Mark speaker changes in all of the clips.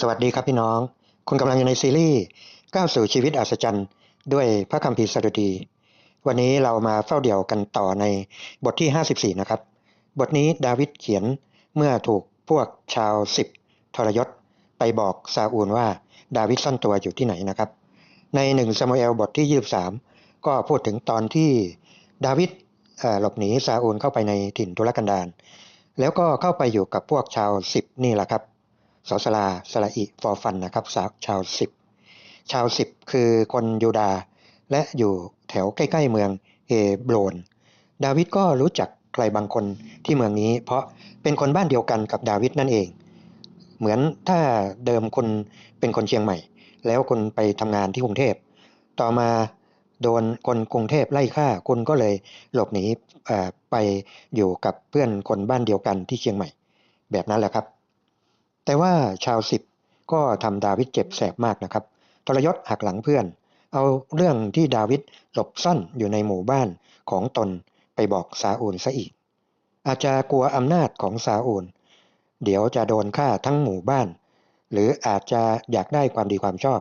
Speaker 1: สวัสดีครับพี่น้อง คุณกำลังอยู่ในซีรีส์ก้าวสู่ชีวิตอัศจรรย์ ด้วยพระคัมภีร์สดุดี วันนี้เรามาเฝ้าเดี่ยวกันต่อในบทที่ 54 นะครับ บทนี้ดาวิดเขียนเมื่อถูกพวกชาวสิบทรยศ ไปบอกซาอูลว่าดาวิดซ่อนตัวอยู่ที่ไหนนะครับ ในหนึ่งซามูเอลบทที่ 23 ก็พูดถึงตอนที่ดาวิดหลบหนีซาอูลเข้าไปในถิ่นทุรกันดารแล้วก็เข้าไปอยู่กับพวกชาวสิบนี่แหละครับ สอสลาสละอิฟอฟันนะครับชาวสิบชาวสิบคือคนยูดา และอยู่แถวใกล้ๆเมืองเฮโบรน ดาวิดก็รู้จักใครบางคนที่เมืองนี้ เพราะเป็นคนบ้านเดียวกันกับดาวิดนั่นเอง เหมือนถ้าเดิมคุณเป็นคนเชียงใหม่ แล้วคุณไปทำงานที่กรุงเทพ ต่อมาโดนคนกรุงเทพไล่ฆ่าคุณก็เลยหลบหนีไปอยู่กับเพื่อนคนบ้านเดียวกันที่เชียงใหม่ แบบนั้นแหละครับ แต่ว่าชาวสิบก็ทำดาวิดเจ็บแสบมากนะครับทรยศหักหลังเพื่อน เอาเรื่องที่ดาวิดหลบซ่อนอยู่ในหมู่บ้านของตนไปบอกซาอูลซะอีก อาจจะกลัวอำนาจของซาอูล เดี๋ยวจะโดนฆ่าทั้งหมู่บ้าน หรืออาจจะอยากได้ความดีความชอบ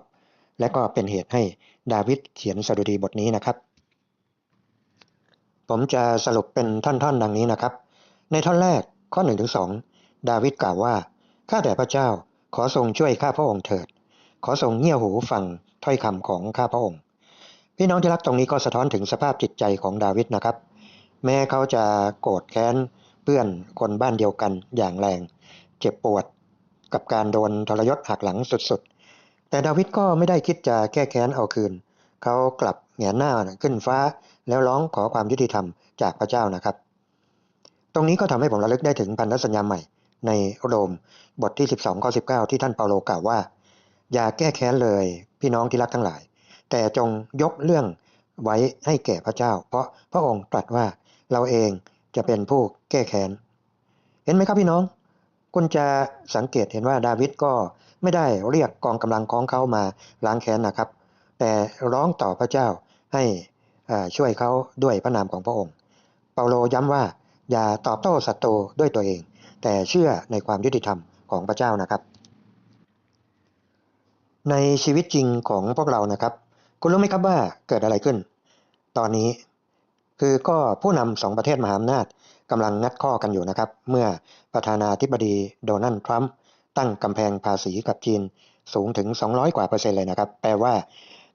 Speaker 1: และก็เป็นเหตุให้ดาวิดเขียนสดุดีบทนี้นะครับ ผมจะสรุปเป็นท่อนๆ ดังนี้นะครับ ในท่อนแรกข้อ1นถึงสดาวิดกล่าวว่า ข้าแต่พระเจ้าขอทรงช่วยข้าพระองค์เถิด ขอทรงเงี่ยหูฟังถ้อยคำของข้าพระองค์ พี่น้องที่รักตรงนี้ก็สะท้อนถึงสภาพจิตใจของดาวิดนะครับ แม้เขาจะโกรธแค้นเพื่อนคนบ้านเดียวกันอย่างแรง เจ็บปวดกับการโดนทรยศหักหลังสุดๆ แต่ดาวิดก็ไม่ได้คิดจะแก้แค้นเอาคืน เขากลับแหงนหน้าขึ้นฟ้าแล้วร้องขอความยุติธรรมจากพระเจ้านะครับ ตรงนี้ก็ทำให้ผมระลึกได้ถึงพันธสัญญาใหม่ ในโรมบทที่ 12ข้อ19 ที่ท่านเปาโลกล่าวว่า อย่าแก้แค้นเลยพี่น้องที่รักทั้งหลาย แต่จงยกเรื่องไว้ให้แก่พระเจ้า เพราะพระองค์ตรัสว่าเราเองจะเป็นผู้แก้แค้น เห็นไหมครับพี่น้อง คุณจะสังเกตเห็นว่าดาวิดก็ไม่ได้เรียกกองกำลังของเขามาล้างแค้นนะครับ แต่ร้องต่อพระเจ้าให้ช่วยเขาด้วยพระนามของพระองค์ เปาโลย้ำว่าอย่าตอบโต้ศัตรูด้วยตัวเอง แต่เชื่อในความยุติธรรมของพระเจ้านะครับ ในชีวิตจริงของพวกเรานะครับ คุณรู้ไหมครับว่าเกิดอะไรขึ้น ตอนนี้คือก็ผู้นำสองประเทศมหาอำนาจกำลังงัดข้อกันอยู่นะครับ เมื่อประธานาธิบดีโดนัลด์ทรัมป์ตั้งกำแพงภาษีกับจีนสูงถึง 200 กว่าเปอร์เซ็นต์เลยนะครับ แปลว่า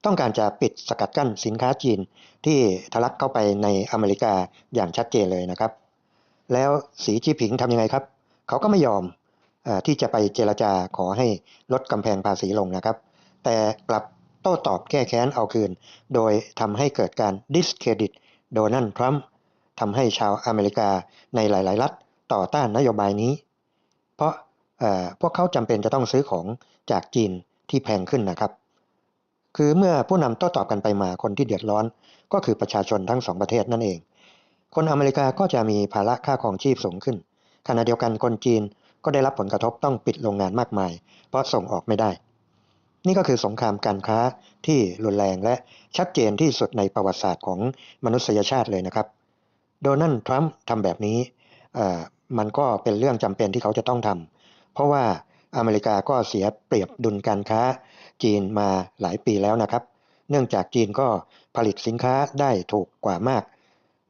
Speaker 1: ต้องการจะปิดสกัดกั้นสินค้าจีนที่ทะลักเข้าไปในอเมริกาอย่างชัดเจนเลยนะครับ แล้วสีจิ้นผิงทำยังไงครับ เขาก็ไม่ยอมอที่จะไปเจรจาขอให้ลดกำแพงภาษีลงนะครับ แต่กลับโต้ตอบแก้แค้นเอาคืน โดยทำให้เกิดการดิสเครดิตโดนัลด์ทรัมป์ทำให้ชาวอเมริกาในหลาย ๆ รัฐต่อต้านนโยบายนี้ เพราะพวกเขาจำเป็นจะต้องซื้อของจากจีนที่แพงขึ้นนะครับ คือเมื่อผู้นำโต้ตอบกันไปมาคนที่เดือดร้อน ก็คือประชาชนทั้งสองประเทศนั่นเอง คนอเมริกาก็จะมีภาระค่าครองชีพสูงขึ้น ขณะเดียวกันคนจีนก็ได้รับผลกระทบต้องปิดโรงงานมากมาย เพราะส่งออกไม่ได้ นี่ก็คือสงครามการค้าที่รุนแรงและชัดเจนที่สุดในประวัติศาสตร์ของมนุษยชาติเลยนะครับ โดนัลด์ทรัมป์ทำแบบนี้มันก็เป็นเรื่องจำเป็นที่เขาจะต้องทำเพราะว่าอเมริกาก็เสียเปรียบดุลการค้าจีนมาหลายปีแล้วนะครับ เนื่องจากจีนก็ผลิตสินค้าได้ถูกกว่ามาก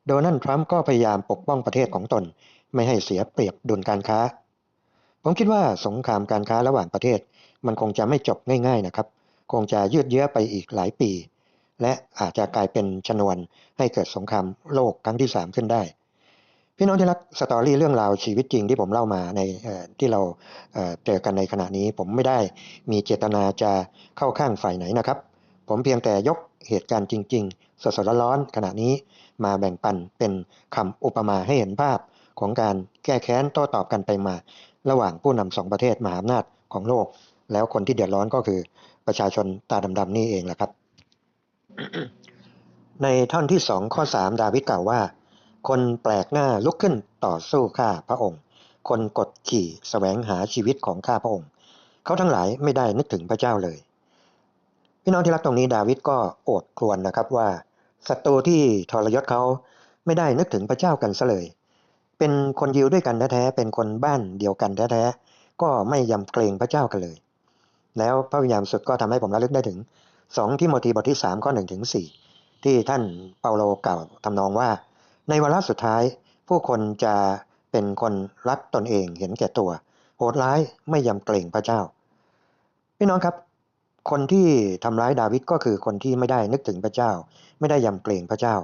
Speaker 1: โดนัลด์ทรัมป์ก็พยายามปกป้องประเทศของตน ไม่ให้เสียเปรียบดุลการค้า ผมคิดว่าสงครามการค้าระหว่างประเทศ มันคงจะไม่จบง่าย ๆนะครับ คงจะยืดเยื้อไปอีกหลายปี และอาจจะกลายเป็นชนวนให้เกิดสงครามโลกครั้งที่ 3 ขึ้นได้ พี่น้องที่รักสตอรี่เรื่องราวชีวิตจริงที่ผมเล่ามาในที่เราเอ่อเจอกันในขณะนี้ ผมไม่ได้มีเจตนาจะเข้าข้างฝ่ายไหนนะครับ ผมเพียงแต่ยกเหตุการณ์จริง ๆ สดๆร้อนๆขณะนี้มาแบ่งปันเป็นคำอุปมาให้เห็นภาพ ของการแก้แค้นโต้ตอบกันไปมา ระหว่างผู้นำสองประเทศมหาอำนาจของโลก แล้วคนที่เดือดร้อนก็คือประชาชนตาดำๆนี่เองแหละครับ ในท่อนที่สองข้อสามดาวิดกล่าวว่า คนแปลกหน้าลุกขึ้นต่อสู้ข้าพระองค์ คนกดขี่แสวงหาชีวิตของข้าพระองค์ เขาทั้งหลายไม่ได้นึกถึงพระเจ้าเลย พี่น้องที่รักตรงนี้ดาวิดก็โอดครวญนะครับว่าศัตรูที่ทรยศเขาไม่ได้นึกถึงพระเจ้ากันซะเลย เป็นคนยิวด้วยกันแท้ๆ เป็นคนบ้านเดียวกันแท้ๆ ก็ไม่ยำเกรงพระเจ้ากันเลย แล้วพระวิญญาณสุดก็ทำให้ผมระลึกได้ถึง2ทิโมธีบทที่3ข้อ1ถึง4ที่ท่านเปาโลกล่าวทำนองว่า ในวาระสุดท้ายผู้คนจะเป็นคนรักตนเองเห็นแก่ตัว โหดร้ายไม่ยำเกรงพระเจ้า พี่น้องครับคนที่ทำร้ายดาวิดก็คือคนที่ไม่ได้นึกถึงพระเจ้า ไม่ได้ยำเกรงพระเจ้า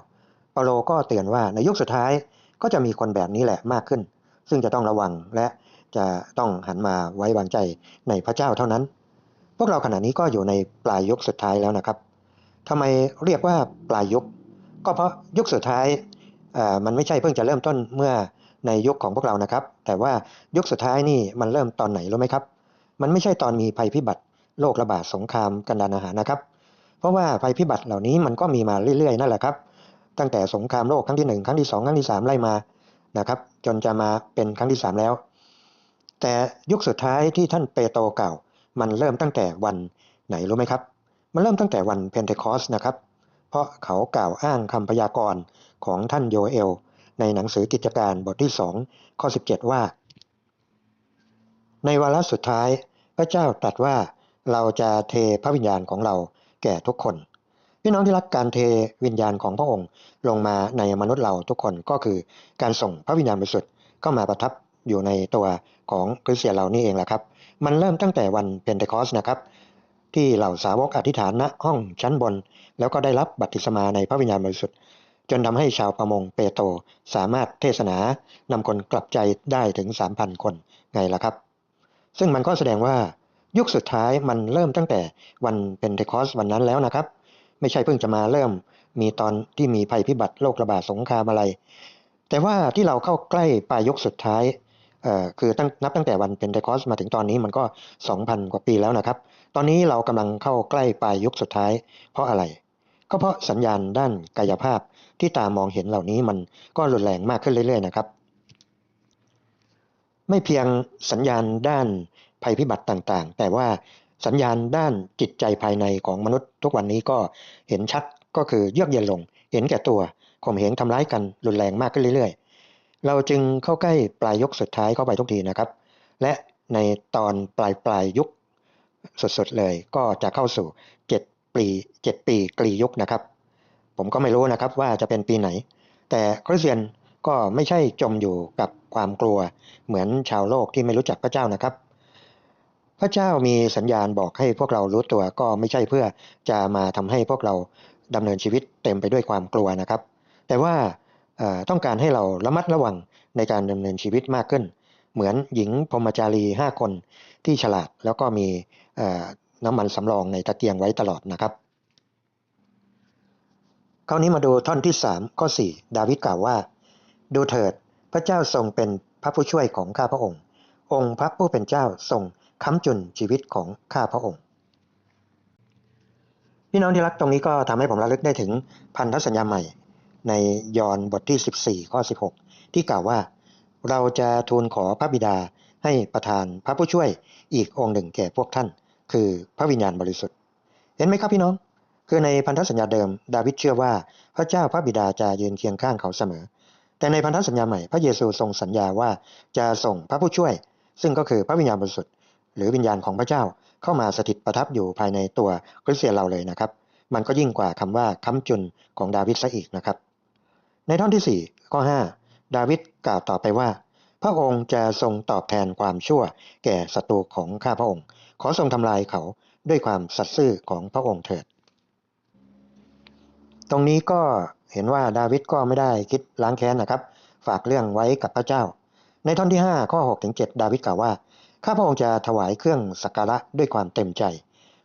Speaker 1: เปาโลก็เตือนว่าในยุคสุดท้าย ก็จะมีคนแบบนี้แหละมากขึ้น ซึ่งจะต้องระวังและจะต้องหันมาไว้วางใจในพระเจ้าเท่านั้น พวกเราขณะนี้ก็อยู่ในปลายยุคสุดท้ายแล้วนะครับทำไมเรียกว่าปลายยุค ก็เพราะยุคสุดท้ายมันไม่ใช่เพิ่งจะเริ่มต้นเมื่อในยุคของพวกเรานะครับ แต่ว่ายุคสุดท้ายนี่มันเริ่มตอนไหนรู้ไหมครับ มันไม่ใช่ตอนมีภัยพิบัติโรคระบาดสงครามกันดานอาหารนะครับ เพราะว่าภัยพิบัติเหล่านี้มันก็มีมาเรื่อยๆนั่นแหละครับ ตั้งแต่สงครามโลกครั้งที่ 1 ครั้งที่ 2 ครั้งที่ 3 ไล่มานะครับ จนจะมาเป็นครั้งที่ 3 แล้ว แต่ยุคสุดท้ายที่ท่านเปโตรกล่าว มันเริ่มตั้งแต่วันไหนรู้ไหมครับ มันเริ่มตั้งแต่วันเพนเทคอสนะครับ เพราะเขากล่าวอ้างคำพยากรณ์ของท่านโยเอล ในหนังสือกิจการบทที่ 2 ข้อ 17 ว่า ในวาระสุดท้ายพระเจ้าตรัสว่าเราจะเทพระวิญญาณของเราแก่ทุกคน พี่น้องที่รักการเทวิญญาณของพระองค์ลงมาในมนุษย์เราทุกคนก็คือการส่งพระวิญญาณบริสุทธิ์เข้ามาประทับอยู่ในตัวของคริสเตียนเรานี่เองแหละครับ มันเริ่มตั้งแต่วันเพนเทคอสนะครับ ที่เหล่าสาวกอธิษฐานณห้องชั้นบน แล้วก็ได้รับบัพติศมาในพระวิญญาณบริสุทธิ์จนทำให้ชาวประมงเปโตรสามารถเทศนานำคนกลับใจได้ถึง 3,000 คนไงล่ะครับ ซึ่งมันก็แสดงว่ายุคสุดท้ายมันเริ่มตั้งแต่วันเพนเทคอสวันนั้นแล้วนะครับ ไม่ใช่เพิ่งจะมาเริ่ม มีตอนที่มีภัยพิบัติโรคระบาดสงครามอะไร แต่ว่าที่เราเข้าใกล้ปลายยุคสุดท้ายคือตั้งนับตั้งแต่วันเพนเทคอสมาถึงตอนนี้มันก็ 2,000 กว่าปีแล้วนะครับ ตอนนี้เรากำลังเข้าใกล้ปลายยุคสุดท้าย เพราะอะไร ก็เพราะสัญญาณด้านกายภาพที่ตามองเห็นเหล่านี้มันก็รุนแรงมากขึ้นเรื่อย ๆ นะครับ ไม่เพียงสัญญาณด้านภัยพิบัติต่างๆ แต่ว่า สัญญาณด้านจิตใจภายในของมนุษย์ ทุกวันนี้ก็เห็นชัดก็คือเยือกเย็นลง เห็นแก่ตัวข่มเหงทำร้ายกันรุนแรงมากขึ้นเรื่อย ๆ เราจึงเข้าใกล้ปลายยุคสุดท้ายเข้าไปทุกทีนะครับ และในตอนปลายปลายยุคสุดๆเลย ก็จะเข้าสู่ 7 ปี7ปีกลียุคนะครับ ผมก็ไม่รู้นะครับว่าจะเป็นปีไหน แต่คริสเตียนก็ไม่ใช่จมอยู่กับความกลัว เหมือนชาวโลกที่ไม่รู้จักพระเจ้านะครับ พระเจ้ามีสัญญาณบอกให้พวกเรารู้ตัวก็ไม่ใช่เพื่อจะมาทำให้พวกเราดำเนินชีวิตเต็มไปด้วยความกลัวนะครับ แต่ว่าต้องการให้เราระมัดระวังในการดำเนินชีวิตมากขึ้น เหมือนหญิงพรมจารีห้าคนที่ฉลาดแล้วก็มีน้ำมันสำรองในตะเกียงไว้ตลอดนะครับ คราวนี้มาดูท่อนที่ 3 ข้อ 4 ดาวิดกล่าวว่า ดูเถิดพระเจ้าทรงเป็นพระผู้ช่วยของข้าพระองค์ องค์พระผู้เป็นเจ้าทรง ค้ำจุนชีวิตของข้าพระองค์ พี่น้องที่รักตรงนี้ก็ทำให้ผมระลึกได้ถึงพันธสัญญาใหม่ ในยอห์นบทที่ 14 ข้อ 16 ที่กล่าวว่า เราจะทูลขอพระบิดาให้ประทานพระผู้ช่วยอีกองค์หนึ่งแก่พวกท่าน คือพระวิญญาณบริสุทธิ์ เห็นไหมครับพี่น้อง คือในพันธสัญญาเดิม ดาวิดเชื่อว่าพระเจ้าพระบิดาจะยืนเคียงข้างเขาเสมอ แต่ในพันธสัญญาใหม่พระเยซูทรงสัญญาว่าจะส่งพระผู้ช่วย ซึ่งก็คือพระวิญญาณบริสุทธิ์ หรือวิญญาณของพระเจ้าเข้ามาสถิตประทับอยู่ภายในตัวคริสเตียนเราเลยนะครับ มันก็ยิ่งกว่าคำว่าค้ำจุนของดาวิดซะอีกนะครับ ในท่อนที่ 4 ข้อ 5 ดาวิดกล่าวต่อไปว่า พระองค์จะทรงตอบแทนความชั่ว แก่ศัตรูของข้าพระองค์ ขอทรงทำลายเขาด้วยความสัตย์ซื่อของพระองค์เถิด ตรงนี้ก็เห็นว่าดาวิดก็ไม่ได้คิดล้างแค้นนะครับ ฝากเรื่องไว้กับพระเจ้า ในท่อนที่ 5 ข้อ6ถึง7ดาวิดกล่าวว่า ข้าพระองค์จะถวายเครื่องสักการะด้วยความเต็มใจ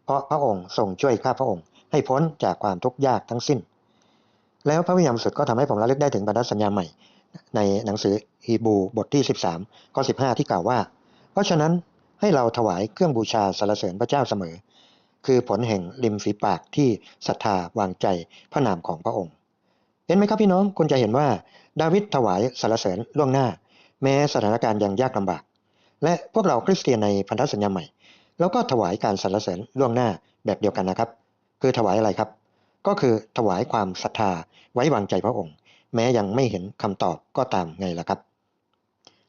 Speaker 1: เพราะพระองค์ทรงช่วยข้าพระองค์ให้พ้นจากความทุกข์ยากทั้งสิ้น แล้วพระวิญญาณสุดก็ทำให้ผมระลึกได้ถึงบรรทัดสัญญาใหม่ ในหนังสือฮีบูบทที่ 13ข้อ15 ที่กล่าวว่า เพราะฉะนั้นให้เราถวายเครื่องบูชาสรรเสริญพระเจ้าเสมอ คือผลแห่งริมฝีปากที่ศรัทธาวางใจพระนามของพระองค์ เห็นไหมครับพี่น้องคุณจะเห็นว่า ดาวิดถวายสรรเสริญล่วงหน้า แม้สถานการณ์ยังยากลำบาก และพวกเราคริสเตียนในพันธสัญญาใหม่เราก็ถวายการสรรเสริญล่วงหน้าแบบเดียวกันนะครับ คือถวายอะไรครับ ก็คือถวายความศรัทธาไว้วางใจพระองค์ แม้ยังไม่เห็นคำตอบก็ตามไงล่ะครับ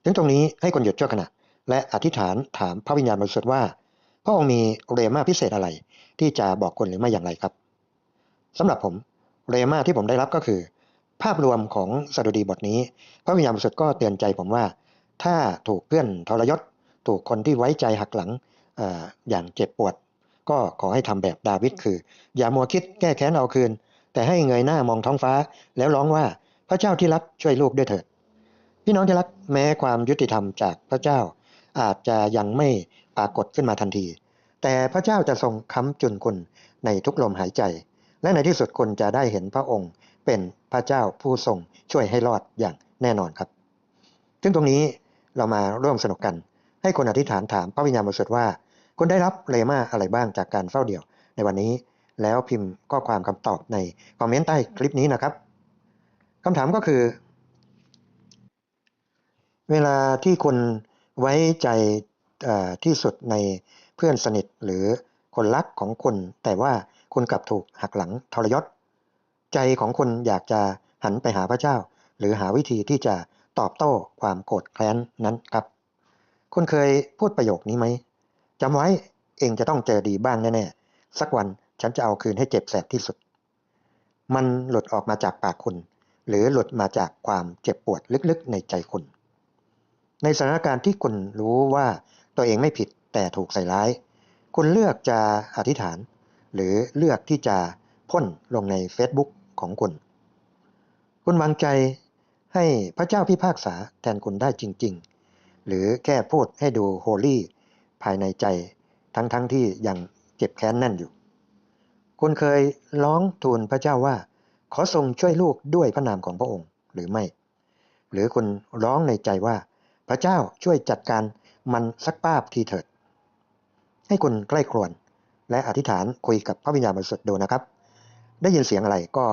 Speaker 1: ถึงตรงนี้ให้คนหยุดชั่วขณะ และอธิษฐานถามพระวิญญาณบริสุทธิ์ว่า พระองค์มีเรมาพิเศษอะไร ที่จะบอกคนหรือไม่อย่างไรครับสำหรับผมเรมาที่ผมได้รับก็คือ ภาพรวมของสดุดีบทนี้ พระวิญญาณบริสุทธิ์ก็เตือนใจผมว่า ถ้าถูกเพื่อนทรยศ ถูกคนที่ไว้ใจหักหลังเอออย่างเจ็บปวด ก็ขอให้ทำแบบดาวิดคือ อย่ามัวคิดแก้แค้นเอาคืน แต่ให้เงยหน้ามองท้องฟ้า แล้วร้องว่าพระเจ้าที่รักช่วยลูกด้วยเถิด พี่น้องที่รักแม้ความยุติธรรมจากพระเจ้า อาจจะยังไม่ปรากฏขึ้นมาทันที แต่พระเจ้าจะทรงค้ำจุนคุณในทุกลมหายใจ และในที่สุดคุณจะได้เห็นพระองค์เป็นพระเจ้าผู้ทรงช่วยให้รอดอย่างแน่นอนครับ ซึ่งตรงนี้ เรามาร่วมสนุกกัน ให้คนอธิษฐานถามพระวิญญาณบริสุทธิ์ว่า คุณได้รับเลมาอะไรบ้างจากการเฝ้าเดี่ยวในวันนี้ แล้วพิมพ์ข้อความคำตอบในคอมเมนต์ใต้คลิปนี้นะครับคำถามก็คือ เวลาที่คุณไว้ใจที่สุดในเพื่อนสนิทหรือคนรักของคุณ แต่ว่าคุณกลับถูกหักหลังทรยศ ใจของคุณอยากจะหันไปหาพระเจ้า หรือหาวิธีที่จะ ตอบโต้ความโกรธแค้นนั้นครับ คุณเคยพูดประโยคนี้ไหมจำไว้เองจะต้องเจอดีบ้างแน่ๆ สักวันฉันจะเอาคืนให้เจ็บแสบที่สุด มันหลุดออกมาจากปากคุณ หรือหลุดมาจากความเจ็บปวดลึกๆในใจคุณ ในสถานการณ์ที่คุณรู้ว่าตัวเองไม่ผิดแต่ถูกใส่ร้าย คุณเลือกจะอธิษฐาน หรือเลือกที่จะพ่นลงใน Facebook ของคุณ คุณวางใจ ให้พระเจ้าพิพากษาแทนคุณได้จริง ๆ หรือแค่พูดให้ดูโฮลี่ภายในใจทั้งๆทที่ยังเจ็บแค้นแน่นอยู่ คุณเคยร้องทูลพระเจ้าว่า ขอทรงช่วยลูกด้วยพระนามของพระองค์หรือไม่ หรือคุณร้องในใจว่า พระเจ้าช่วยจัดการมันสักป้าบทีเถิด ให้คุณใกล้ครวนและอธิษฐานคุยกับพระวิญญาณบริสุทธิ์ดูนะครับ ได้ยินเสียงอะไรก็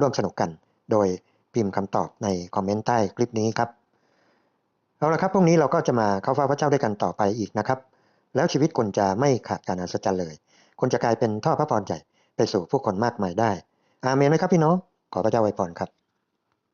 Speaker 1: ร่วมสนุกกัน โดย พิมพ์คำตอบในคอมเมนต์ใต้คลิปนี้ครับเอาละครับพรุ่งนี้เราก็จะมาเข้าเฝ้าพระเจ้าด้วยกันต่อไปอีกนะครับ แล้วชีวิตคนจะไม่ขาดการอัศจรรย์เลย คนจะกลายเป็นท่อพระพรใหญ่ไปสู่ผู้คนมากมายได้ อาเมนไหมครับพี่น้องขอพระเจ้าไว้พรครับ